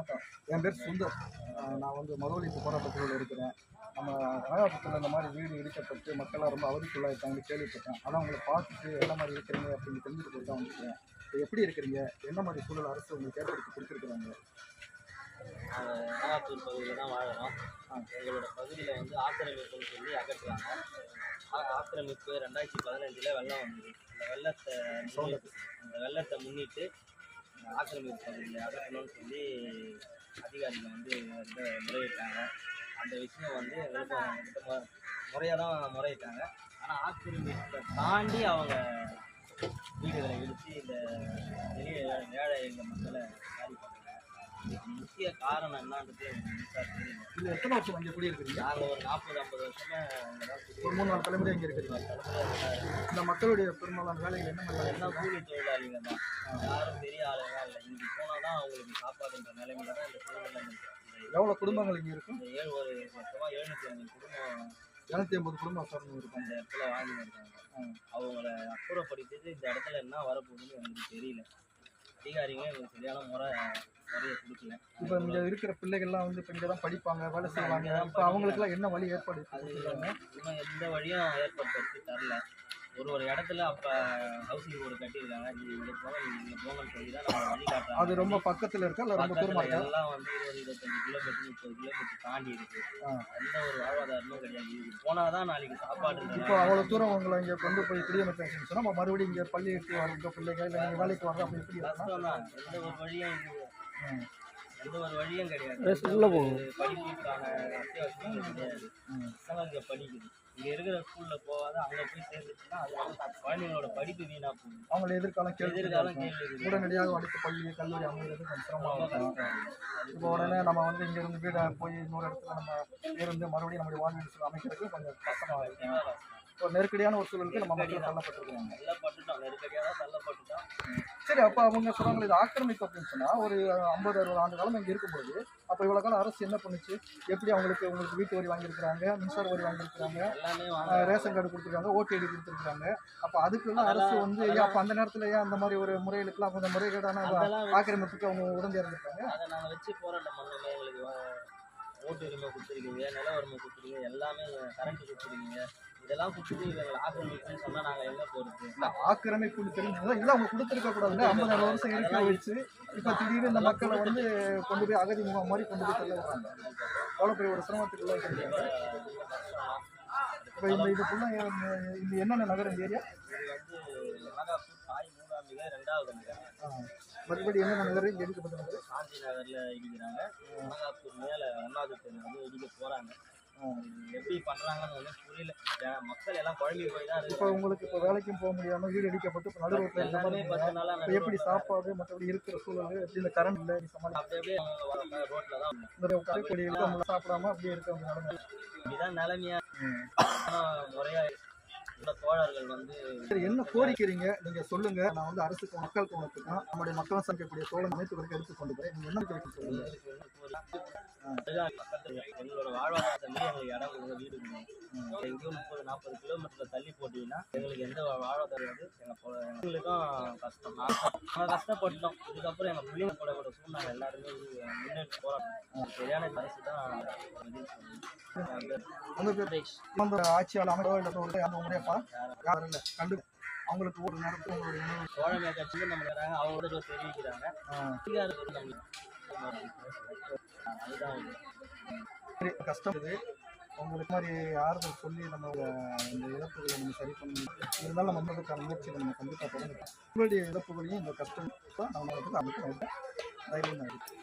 வணக்கம் என் பேர் சுந்தர். நான் வந்து மது ஒழிப்பு போராட்டத்தில் இருக்கிறேன். நம்ம நாகப்பட்டினத்தில் இந்த மாதிரி வீடு இடிக்கப்பட்டு மக்கள்லாம் ரொம்ப அவதிக்குள்ளாயிருக்காங்கன்னு கேள்விப்பட்டேன். அதான் உங்களை பார்த்துட்டு என்ன மாதிரி இருக்கிறீங்க அப்படின்னு தெரிஞ்சுட்டு தான் வந்துருக்கேன் இப்போ எப்படி இருக்கிறீங்க? என்ன மாதிரி சூழல் அரசு உங்களுக்கு ஏற்படுத்தி கொடுத்துருக்குறாங்க? நாகாத்தூர் பகுதியில் தான் வாழுறோம். எங்களோட பகுதியில் வந்து ஆக்கிரமிப்புன்னு சொல்லி அகற்றுறாங்க. ஆக்கிரமிப்பு ரெண்டாயிரத்தி பதினஞ்சில் வெள்ளம் வந்தது. இந்த வெள்ளத்தை இந்த வெள்ளத்தை முன்னிட்டு ஆக்கிரமிப்பு பகுதியை அகற்றணும்னு சொல்லி அதிகாரிகள் வந்து வந்து முறையிட்டாங்க. அந்த விஷயம் வந்து முறையாக தான் முறையிட்டாங்க. ஆனால் ஆக்கிரமிப்பை தாண்டி அவங்க வீடுகளை இழுத்து இந்த வெளியே ஏழை- எங்கள் மக்களை பாதிப்பாங்க முக்கிய காரணம் என்னன்றது இல்லை எத்தனை வருஷம் இங்கே குடியிருக்கிறீங்க? நாங்கள் ஒரு நாற்பது ஐம்பது வருஷமா இங்கே தான் ஒரு மூணு நாலு தலைமுறை இங்கே இருக்கிறீங்க. இந்த மக்களுடைய பெரும்பாலான வேலைகள் என்ன மாதிரி எல்லாம் கூலி தொழிலாளிங்க தான். யாரும் பெரிய ஆளுங்க இல்லை. இங்கே போனால் தான் அவங்களுக்கு சாப்பாடுன்ற நிலைமையில தான் இந்த இந்த- எவ்வளோ குடும்பங்கள் இங்கே இருக்கும்? ஏழு ஒரு மொத்தமாக எழுநூற்றி ஐம்பது குடும்பம் இரநூத்தி ஐம்பது குடும்பம் சார்ந்து இருக்கும் அந்த இடத்துல வாழ்ந்துட்டு இருக்காங்க அவங்கள அப்புறப்படுத்திட்டு இந்த இடத்துல என்ன வரப்போகுதுன்னு எனக்கு தெரியல. அதிகாரிங்க எங்களுக்கு சரியான முறை முறையை கொடுக்கல. இப்போ இங்கே இருக்கிற பிள்ளைகள்லாம் வந்து இப்போ இங்கே தான் படிப்பாங்க வேலை செய்வாங்க. இப்போ அவங்களுக்குலாம் என்ன வழி ஏற்பாடு? அது இன்னும் எந்த வழியும் ஏற்படுத்தி தரல. ஒரு ஒரு இடத்துல அப்போ ஹவுசிங் போர்டு கட்டியிருக்காங்க. நீங்கள் இங்கே போங்க நீங்கள் இங்கே போங்கன்னு சொல்லி தான் நம்ம வழி காட்டுறாங்க. அது ரொம்ப பக்கத்தில் இருக்கா? இல்லை ரொம்ப தூரமாக இருக்கா? எல்லாம் வந்து இருபது இருபத்தஞ்சு கிலோமீட்டர் முப்பது கிலோமீட்டர் தாண்டி இருக்கு. எந்த ஒரு வாழ்வாதாரமும் கிடையாது. இது போனாதான் நாளைக்கு சாப்பாடு இப்போ அவ்வளோ தூரம் உங்களை இங்கே கொண்டு போய் குடியமர்த்தாச்சுன்னு சொன்னால் நம்ம மறுபடியும் இங்கே பள்ளிக்கு வர பிள்ளைங்க இல்லை வேலைக்கு வர்ற அப்படி எப்படி கஷ்டம் தான் எந்த ஒரு வழியும். எந்த ஒரு வழியும் கிடையாது. உள்ள படிப்புக்கான அத்தியாவசியம். பசங்க இங்கே படிக்குது. இங்கே இருக்கிற ஸ்கூலில் போகாத அங்கே போய் சேர்ந்துச்சுன்னா அது வந்து குழந்தைங்களோட படிப்பு வீணாக போகுது. அவங்கள எதிர்காலம் கேள்வி எதிர்காலம் கேள்வி. உடனடியாக அடுத்த பள்ளி கல்லூரி அமைகிறது கொஞ்சம் சிரமமாக ரொம்ப இருக்கும். கஷ்டம். இப்போ உடனே நம்ம வந்து இங்கேருந்து வீடை போய் இன்னொரு இடத்துல நம்ம இருந்து மறுபடியும் நம்முடைய வாழ்வியல் அமைக்கிறதுக்கு கொஞ்சம் கஷ்டமாக கஷ்டம். ஒரு நெருக்கடியான ஒரு சூழலுக்கு நம்ம மக்கள் தள்ளப்பட்டிருக்காங்க. சரி அப்போ அவங்க சொல்றாங்க இது ஆக்கிரமிப்பு அப்படின்னு சொன்னால் ஒரு ஐம்பது அறுபது ஆண்டு காலம் இங்கே இருக்கும்போது அப்போ இவ்வளோ காலம் அரசு என்ன பண்ணுச்சு? எப்படி அவங்களுக்கு உங்களுக்கு வீட்டு வரி வாங்கியிருக்கிறாங்க மின்சார வரி வாங்கியிருக்கிறாங்க ரேஷன் கார்டு கொடுத்துருக்காங்க ஓட்டு ஐடி கொடுத்துருக்காங்க. அப்போ அதுக்கெல்லாம் அரசு வந்து ஏன் அப்போ அந்த நேரத்தில் ஏன் அந்த மாதிரி ஒரு முறைகளுக்கெல்லாம் கொஞ்சம் முறைகேடான ஆக்கிரமிப்புக்கு அவங்க உடந்தையாக இருந்திருக்காங்க. அதை நாங்கள் வச்சு போராட்டம் பண்ணோமே எங்களுக்கு. ஓட்டு உரிமை கொடுத்துருக்கீங்க? நில உரிமை கொடுத்துருக்கீங்க? எல்லாமே கரண்ட் கொடுத்துருக்கீங்க. இதெல்லாம் கொடுத்துட்டு எங்களை ஆக்கிரமிப்புன்னு சொன்னால் நாங்கள் எங்கே போகிறது இல்லை ஆக்கிரமிப்புன்னு தெரிஞ்சது இல்லை அவங்க கொடுத்துருக்க கூடாதுல்ல ஐம்பது அறுபது வருஷம் இருக்க வச்சு இப்போ திடீர்னு இந்த மக்களை வந்து கொண்டு போய் அகதி முகாம் மாதிரி கொண்டு போய் தள்ள அவ்வளோ பெரிய ஒரு சிரமத்துக்குள்ள இப்போ இந்த இது ஃபுல்லாக இந்த என்னென்ன நகரம் ஏரியா? இது வந்து நாகாப்பூர் தாய் மூகாம்பிகை ரெண்டாவது நகர் மறுபடி என்னென்ன நகரம் இங்கே எடுக்கப்பட்ட நகரம் காந்தி நகரில் இடிக்கிறாங்க. நாகாப்பூர் மேலே ஒன்றாவது தெரு வந்து இடிக்க போகிறாங்க எப்படி பண்ணுறாங்கன்னு ஒன்றும் புரியல. மக்கள் எல்லாம் குழம்பி போய் தான் இப்போ உங்களுக்கு இப்போ வேலைக்கும் போக முடியாமல் வீடு அடிக்கப்பட்டு இப்போ நடு ரோட்டில் இந்த மாதிரி எல்லாமே இப்போ எப்படி சாப்பாடு மற்றபடி இருக்கிற சூழல் எப்படி இந்த கரண்ட் இல்லை அப்படியே ரோட்டில் தான் இந்த கடைக்கொடிகளுக்கு அவங்க சாப்பிடாம அப்படியே இருக்க அவங்க நிலைமை இதுதான் நிலைமையா முறையா உள்ள தோழர்கள் வந்து சரி என்ன கோரிக்கிறீங்க? நீங்க சொல்லுங்க. நான் வந்து அரசுக்கு மக்கள் கோணத்துக்கும் நம்முடைய மக்கள் சந்திக்கக்கூடிய சோழன் அமைப்புகளுக்கு எடுத்து கொண்டு போய் நீங்க என்ன கேட்க சொல்லுங்க. எங்களோட வாழ்வாதாரத்தை மீறி எங்களுக்கு இடம் கொடுங்க வீடு எங்கேயும் முப்பது நாற்பது கிலோமீட்டர்ல தள்ளி போட்டீங்கன்னா எங்களுக்கு எந்த வாழ்வாதாரம் வந்து எங்களுக்கும் கஷ்டம். நாங்கள் கஷ்டப்பட்டோம் இதுக்கப்புறம் எங்க பிள்ளைங்க கூட கூட சூழ்நிலை எல்லாருமே முன்னேற்றி போராட்டம் சரியான அரசு தான் அந்த ஆட்சியாளர் அமைச்சரோ இல்லை ஒரு யாரும் இல்லை கண்டு அவங்களுக்கு ஒரு நேரத்துக்கு உங்களுடைய உணவு தோழமை கட்சியும் நம்ம வராங்க அவங்களோட தெரிவிக்கிறாங்க. அதிகாரத்துக்கு நம்மளுக்கு அதுதான் கஷ்டம் இது. உங்களுக்கு மாதிரி ஆறுதல் சொல்லி நம்ம இந்த இழப்புகளை நம்ம சரி பண்ணி இருந்தாலும் நம்ம முன்னதுக்கான முயற்சிகளை நம்ம கண்டிப்பாக தொடங்க உங்களுடைய இழப்புகளையும் இந்த கஷ்டம் தான் நம்ம வந்து அமைக்க தைரியம் தான் இருக்கு.